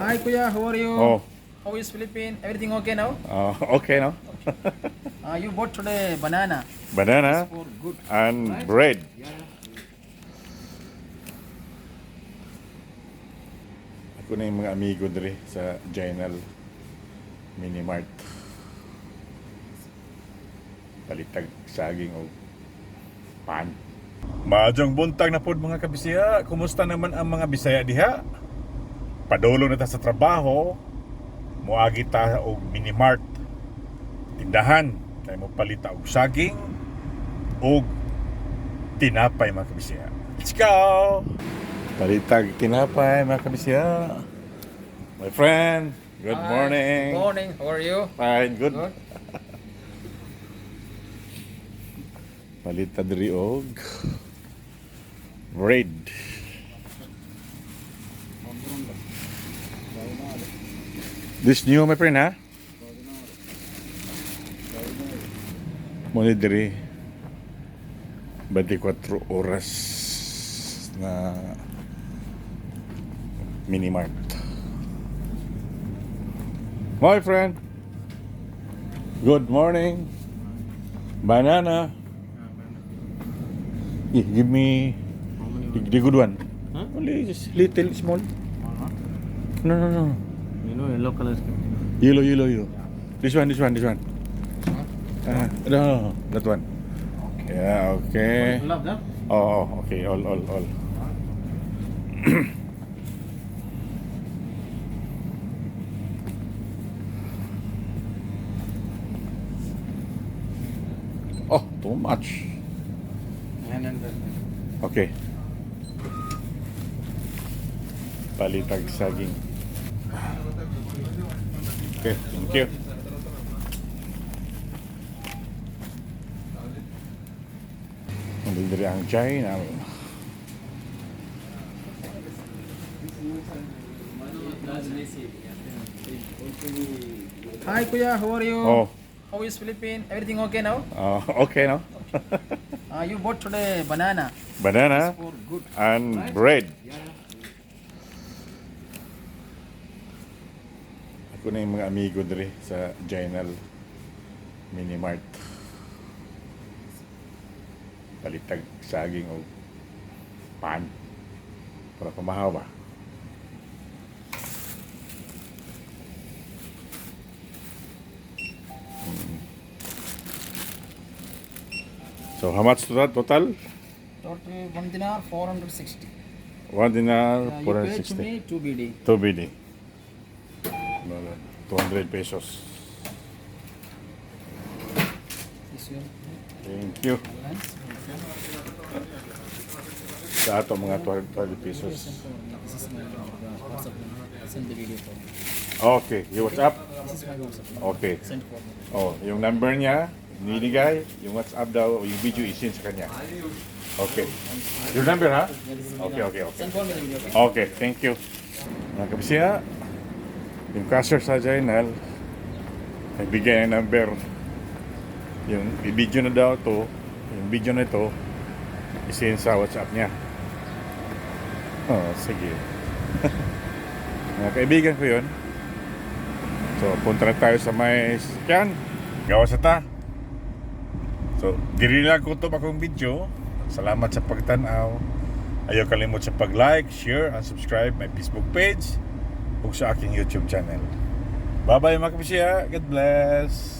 Hi Kuya, how are you? Oh, How is Philippines? Everything okay now? uh, okay, no? Uh, you bought today banana Banana for good. and bread. Ako na yung mga amigo diri sa Jainal Mini Mart. Palitag saging o pan. Majong buntag na pod mga kabisaya. Kumusta naman ang mga Bisaya diha? Padulong na ta sa trabaho. Muagi ta og mini mart. Tindahan kay mo palita og saging og tinapay mga kabisaya. Let's go! Palitag tinapay mga kabisaya. My friend, good Hi, morning. Good morning. How are you? Fine, good. Good. Palita diri og bread. This new, my friend, ha? Muna diri 24 oras na mini mart. My friend, good morning. Banana. Yeah, give me the, the good one. Huh? Only just little, small. Uh-huh. No, no, no. You yellow color is Yellow, yellow, yellow. This one, this one, this one. Uh, no, no, no, that one. Yeah, okay. Love that? Oh, oh, okay, all, all, all. oh, too much. Okay. Palitag saging. Okay, thank you. Nandito ang China. Hi Kuya, how are you? Oh, How is Philippines? Everything okay now? uh, okay, no? Uh, you bought today banana Banana for good. and bread. Ako na yung mga amigo diri sa Jainal Mini Mart. Palitag saging o pan. Para kumahaw ba? Mm. So how much to that total? Total one dinar 460. One dinar, Uh, you paid to 460. me 2 BD. Two BD. No, no, 200 pesos. Thank you. Sa ato mga 12 12 pesos. Send the. Okay, yung WhatsApp? This. Okay. Oh, yung number niya, ninigay, yung WhatsApp daw, yung video isin sa kanya. Okay. Your number, ha? Okay, okay, okay. Send? Okay, thank you. Mga kabisya, yung cashier sa Jainal, nagbigay ng number. Yung i-video na daw to, yung video na ito, isin sa WhatsApp niya. Oh, sige. Mga kaibigan ko yun. So, punta na tayo sa may sasakyan. Gawa sa ta. So, diri ko ito akong video. Salamat sa pagtanaw. Ayaw kalimot sa pag-like, share, and subscribe my Facebook page ug sa aking YouTube channel. Bye-bye mga kabisya. God bless.